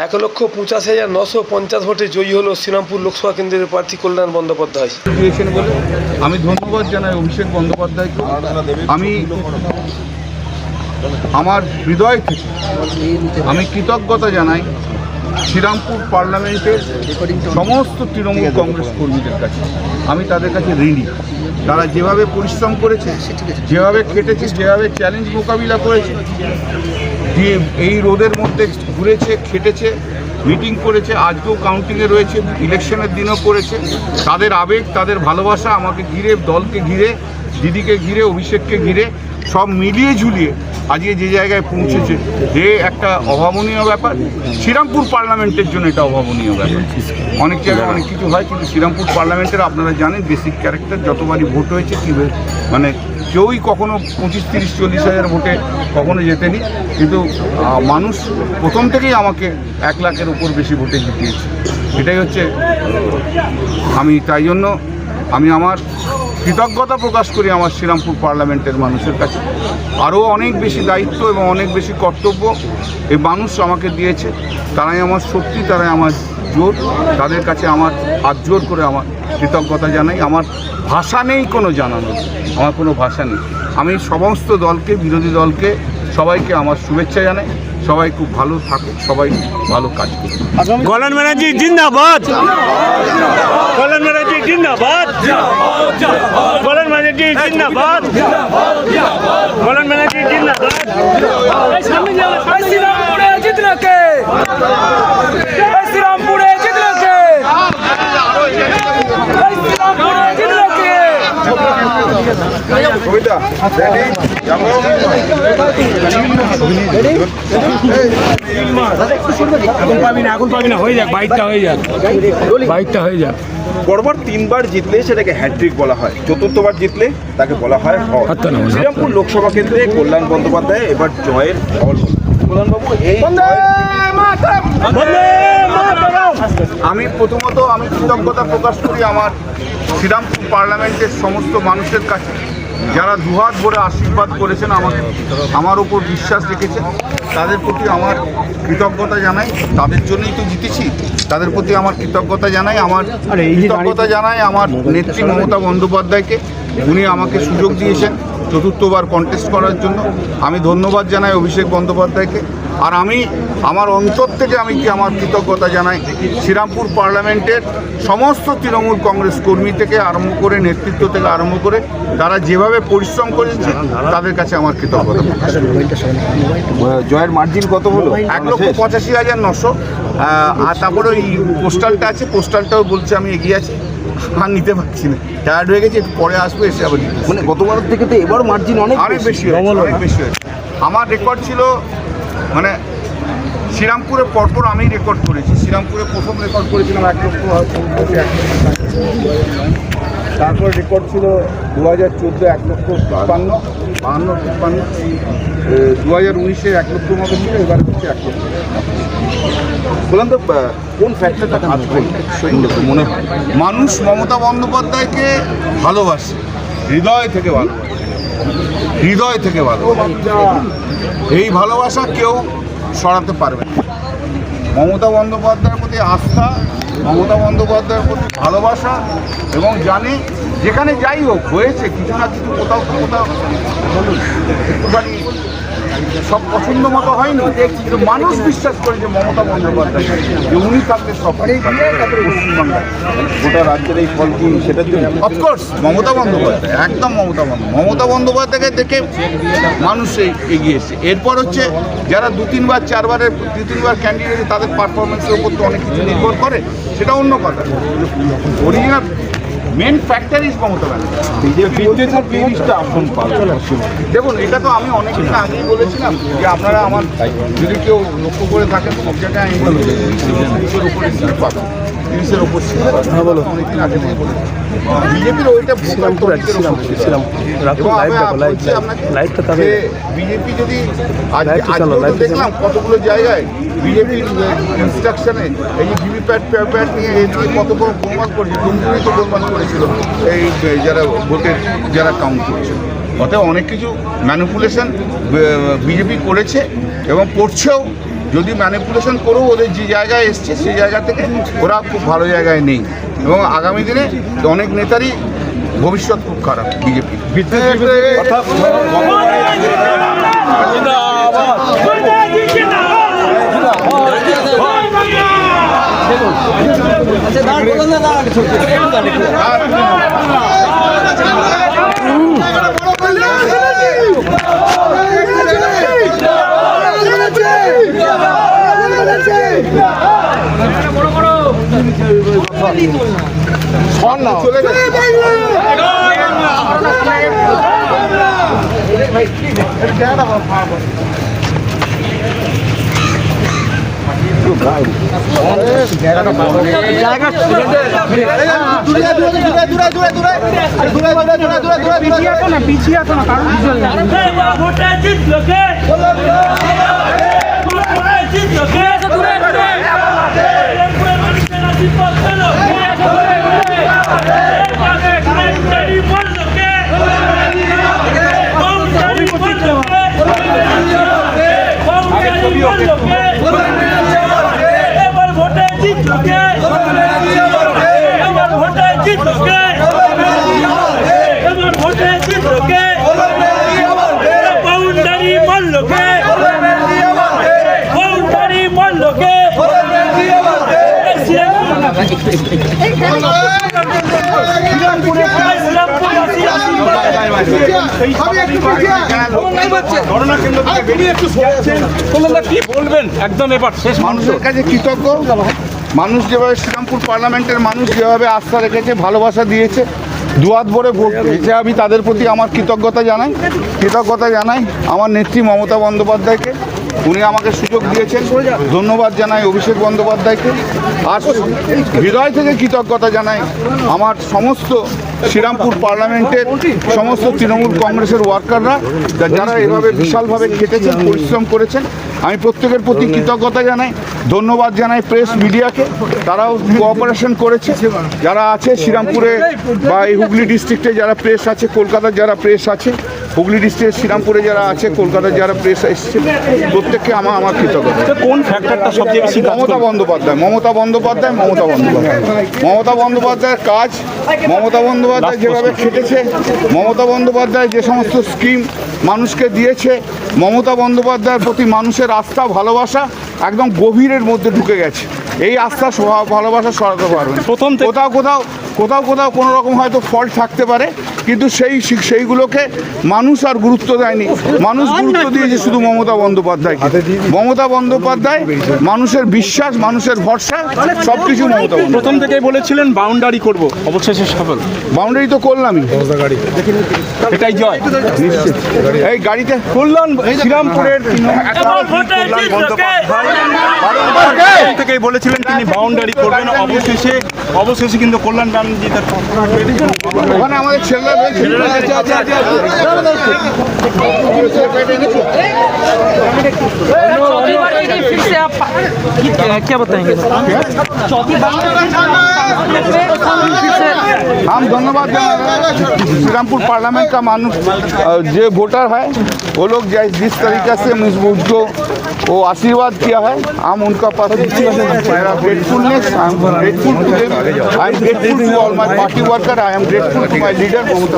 এক লক্ষ পঁচাশি হাজার নশো পঞ্চাশ ভোটে জয়ী হলো শ্রীরামপুর লোকসভা কেন্দ্রের প্রার্থী কল্যাণ বন্দ্যোপাধ্যায়। বলে আমি ধন্যবাদ জানাই অভিষেক বন্দ্যোপাধ্যায়কে। আমি আমার হৃদয় থেকে আমি কৃতজ্ঞতা জানাই শ্রীরামপুর পার্লামেন্টের সমস্ত তৃণমূল কংগ্রেস কর্মীদের কাছে। আমি তাদের কাছে ঋণী। তারা যেভাবে পরিশ্রম করেছে, যেভাবে খেটেছে, যেভাবে চ্যালেঞ্জ মোকাবিলা করেছে যে এই রোদের মধ্যে ঘুরেছে, খেটেছে মিটিং করেছে, আজকেও কাউন্টিংয়ে রয়েছে ইলেকশনের দিনও করেছে। তাদের আবেগ, তাদের ভালোবাসা আমাকে ঘিরে, দলকে ঘিরে, দিদিকে ঘিরে, অভিষেককে ঘিরে সব মিলিয়ে ঝুলিয়ে আজকে যে জায়গায় পৌঁছেছে, যে একটা অভাবনীয় ব্যাপার, শ্রীরামপুর পার্লামেন্টের জন্য এটা অভাবনীয় ব্যাপার। অনেক জায়গায় অনেক কিছু হয়, কিন্তু শ্রীরামপুর পার্লামেন্টের আপনারা জানেন বেসিক ক্যারেক্টার যতবারই ভোট হয়েছে, কী মানে কেউই কখনো পঁচিশ, তিরিশ, চল্লিশ হাজার ভোটে কখনো জেতেনি, কিন্তু মানুষ প্রথম থেকেই আমাকে এক লাখের উপর বেশি ভোটে জিতিয়েছে। এটাই হচ্ছে, আমি তাই জন্য, আমি আমার কৃতজ্ঞতা প্রকাশ করি আমার শ্রীরামপুর পার্লামেন্টের মানুষের কাছে। আরও অনেক বেশি দায়িত্ব এবং অনেক বেশি কর্তব্য এই মানুষ আমাকে দিয়েছে। তারাই আমার শক্তি, তারাই আমার জোর, তাদের কাছে আমার হাত জোর করে আমার কৃতজ্ঞতা জানাই। আমার ভাষা নেই কোনো জানানোর, আমার কোনো ভাষা নেই। আমি সমস্ত দলকে, বিরোধী দলকে, সবাইকে আমার শুভেচ্ছা জানাই। সবাই খুব ভালো থাকুক সবাই ভালো কাজ করুক। কল্যাণ ব্যানার্জি জিন্দাবাদ। কল্যাণ ব্যানার্জি জিন্দাবাদ। কল্যাণ ব্যানার্জি জিন্দাবাদ। কল্যাণ জিন্দাবাদ। শ্রীরামপুরে শ্রীরামপুরে কবিতা এখন পাবি না এখন পাবি না হয়ে যাক বাইকটা হয়ে যাক। বাইকটা হয়ে যাক। পরপর তিনবার জিতলে সেটাকে হ্যাট্রিক বলা হয়। চতুর্থবার জিতলে তাকে বলা হয় হল। শ্রীরামপুর লোকসভা কেন্দ্রে কল্যাণ বন্দ্যোপাধ্যায় এবার জয়ের ফল কল্যাণবাবু এই আমি প্রথমত আমি কৃতজ্ঞতা প্রকাশ করি আমার শ্রীরামপুর পার্লামেন্টের সমস্ত মানুষের কাছে। যারা দুহাত ভরে আশীর্বাদ করেছেন আমাকে আমার উপর বিশ্বাস রেখেছেন তাদের প্রতি আমার কৃতজ্ঞতা জানাই তাদের জন্যই তো জিতেছি তাদের প্রতি আমার কৃতজ্ঞতা জানাই আমার কৃতজ্ঞতা জানাই আমার নেত্রী মমতা বন্দ্যোপাধ্যায়কে উনি আমাকে সুযোগ দিয়েছেন চতুর্থবার কন্টেস্ট করার জন্য। আমি ধন্যবাদ জানাই অভিষেক বন্দ্যোপাধ্যায়কে। আর আমি আমার অন্তর থেকে আমি কি আমার কৃতজ্ঞতা জানাই? শ্রীরামপুর পার্লামেন্টের সমস্ত তৃণমূল কংগ্রেস কর্মী থেকে আরম্ভ করে নেতৃত্ব থেকে আরম্ভ করে তারা যেভাবে পরিশ্রম করেছে তাদের কাছে আমার কৃতজ্ঞতা জয়ের মার্জিন কত হলো? এক লক্ষ পঁচাশি হাজার নশো। আর তারপরে ওই পোস্টালটা আছে পোস্টালটাও বলছে আমি এগিয়ে আছি। আর নিতে পারছি না। টায়ার্ড হয়ে গেছে একটু পরে আসব এসে আবার। মানে গতবার থেকে তো এবার মার্জিন অনেক অনেক বেশি। হয়েছে অনেক বেশি হয়েছে। আমার রেকর্ড ছিল মানে শ্রীরামপুরে পরপর আমি রেকর্ড করেছি। শ্রীরামপুরে প্রথম রেকর্ড করেছিলাম এক লক্ষ তারপর রেকর্ড ছিল দু হাজার চোদ্দ এক লক্ষ তিপ্পান্ন বাহান্ন তিপ্পান্ন দু হাজার উনিশে এক লক্ষ মতো ছিল এবার হচ্ছে এক লক্ষ। বললাম তো কোন ফ্যাক্টরটা কাজ মনে হয়। মানুষ মমতা বন্দ্যোপাধ্যায়কে ভালোবাসে হৃদয় থেকে ভালোবাসে। হৃদয় থেকে ভালো। এই ভালোবাসা কেউ সরাতে পারবে মমতা বন্দ্যোপাধ্যায়ের প্রতি আস্থা, মমতা বন্দ্যোপাধ্যায়ের প্রতি ভালোবাসা এবং জানি যেখানে যাই হোক, হয়েছে, কিছু না কিছু কোথাও কোথাও একটুখানি সব পছন্দ মতো হয়নি কিন্তু মানুষ বিশ্বাস করে যে মমতা বন্দ্যোপাধ্যায়। যে উনি থাকলে সব পশ্চিমবাংলায় গোটা রাজ্যের এই ফল কি সেটার জন্য? অফকোর্স মমতা বন্দ্যোপাধ্যায় একদম মমতা বন্দ্যোপাধ্যায়। মমতা বন্দ্যোপাধ্যায়কে দেখে মানুষ এগিয়ে এসছে। এরপর হচ্ছে যারা দু তিনবার চারবারের দু তিনবার ক্যান্ডিডেট তাদের পারফরমেন্সের উপর তো অনেক কিছু নির্ভর করে সেটা অন্য কথা। Original main factor is Mamata Banerjee দেখুন এটা তো আমি অনেকদিন আগেই বলেছিলাম যে আপনারা আমার যদি কেউ লক্ষ্য করে থাকেন সব জায়গায় আমি যে তিরিশের সিট হ্যাঁ বলো। অনেকদিন আগে থেকে বিজেপির ওইটা বিজেপি যদি আজকে দেখলাম কতগুলো জায়গায় বিজেপির ইনস্ট্রাকশনে এই যে ভিভিপ্যাট প্যাট নিয়ে এই নিয়ে কত বড় গোলমাল করেছে দুমদুমি তো গোলমাল করেছিল এই এই যারা ভোটের যারা কাউন্ট করছে। অতএব অনেক কিছু ম্যানিপুলেশন বিজেপি করেছে এবং করছেও যদি ম্যানিপুলেশন করেও ওদের যে জায়গায় এসছে সেই জায়গা থেকে ওরা খুব ভালো জায়গায় নেই। এবং আগামী দিনে অনেক নেতারই ভবিষ্যৎ খুব খারাপ বিজেপি চলে গেছে ভোটে জিতলো কে ভোটে জিতলো কে দূরে দূরে মানুষের আশীর্বাদ পেল বাউন্ডারি বলল কে বাউন্ডারি বলল কে বাউন্ডারি বলল কে এবার ভোটে জিতলো কে এবার ভোটে জিতলো কে এবার ভোটে জিতলো কে বাউন্ডারি বলল কে বাউন্ডারি বলল কে একদম এবার শেষ মানুষের কাছে কৃতজ্ঞ। মানুষ যেভাবে শ্রীরামপুর পার্লামেন্টের মানুষ যেভাবে আস্থা রেখেছে, ভালোবাসা দিয়েছে দুয়াত ভরে ভোট পেয়েছে আমি তাদের প্রতি আমার কৃতজ্ঞতা জানাই। কৃতজ্ঞতা জানাই আমার নেত্রী মমতা বন্দ্যোপাধ্যায়কে। উনি আমাকে সুযোগ দিয়েছেন। ধন্যবাদ জানাই অভিষেক বন্দ্যোপাধ্যায়কে। আর হৃদয় থেকে কৃতজ্ঞতা জানাই আমার সমস্ত শ্রীরামপুর পার্লামেন্টের সমস্ত তৃণমূল কংগ্রেসের ওয়ার্কাররা যারা এভাবে বিশালভাবে খেটেছেন, পরিশ্রম করেছেন। আমি প্রত্যেকের প্রতি কৃতজ্ঞতা জানাই। ধন্যবাদ জানাই প্রেস মিডিয়াকে। তারাও কোঅপারেশন করেছে। যারা আছে শ্রীরামপুরে বা এই হুগলি ডিস্ট্রিক্টে যারা প্রেস আছে, কলকাতার যারা প্রেস আছে হুগলি ডিস্ট্রিক্টের শ্রীরামপুরে যারা আছে কলকাতার যারা প্রেস এসছে প্রত্যেককে আমার আমার কৃতজ্ঞতা। কোন ফ্যাক্টরটা সবচেয়ে বেশি মমতা বন্দ্যোপাধ্যায় মমতা বন্দ্যোপাধ্যায় মমতা বন্দ্যোপাধ্যায়। মমতা বন্দ্যোপাধ্যায়ের কাজ মমতা বন্দ্যোপাধ্যায় যেভাবে খেটেছে মমতা বন্দ্যোপাধ্যায় যে সমস্ত স্কিম মানুষকে দিয়েছে মমতা বন্দ্যোপাধ্যায়ের প্রতি মানুষের আস্থা ভালোবাসা একদম গভীরের মধ্যে ঢুকে গেছে। এই আস্থা ভালোবাসা সরাতে পারবে প্রথম কোথাও কোথাও কোথাও কোথাও কোনো রকম হয়তো ফল্ট থাকতে পারে কিন্তু সেই সেইগুলোকে মানুষ আর গুরুত্ব দেয়নি। মানুষ গুরুত্ব দিয়েছে শুধু মমতা বন্দ্যোপাধ্যায়কে। মমতা বন্দ্যোপাধ্যায় মানুষের বিশ্বাস মানুষের ভরসা সব কিছু মমতা প্রথম থেকেই বলেছিলেন বাউন্ডারি করব। অবশেষে সফল। বাউন্ডারি তো করলামই। এটাই জয়। এই গাড়িতে কল্যাণ শ্রীরামপুরের কে? প্রথম থেকেই বলেছিলেন তিনি বাউন্ডারি করবেন। অবশেষে অবশেষে কিন্তু কল্যাণ ব্যানার্জি তার ওখানে আমাদের ছেলেরা রয়েছে चौथी बार के लिए फिर से आप क्या, क्या बताएंगे चौथी बार फिर से हम धन्यवाद देना श्रीरामपुर पार्लियामेंट का मानुष अ, जो वोटर है वो लोग जै- जिस तरीके से मुझ- मुझको वो आशीर्वाद किया है। हम उनका पास party worker I am grateful to my leader बहुत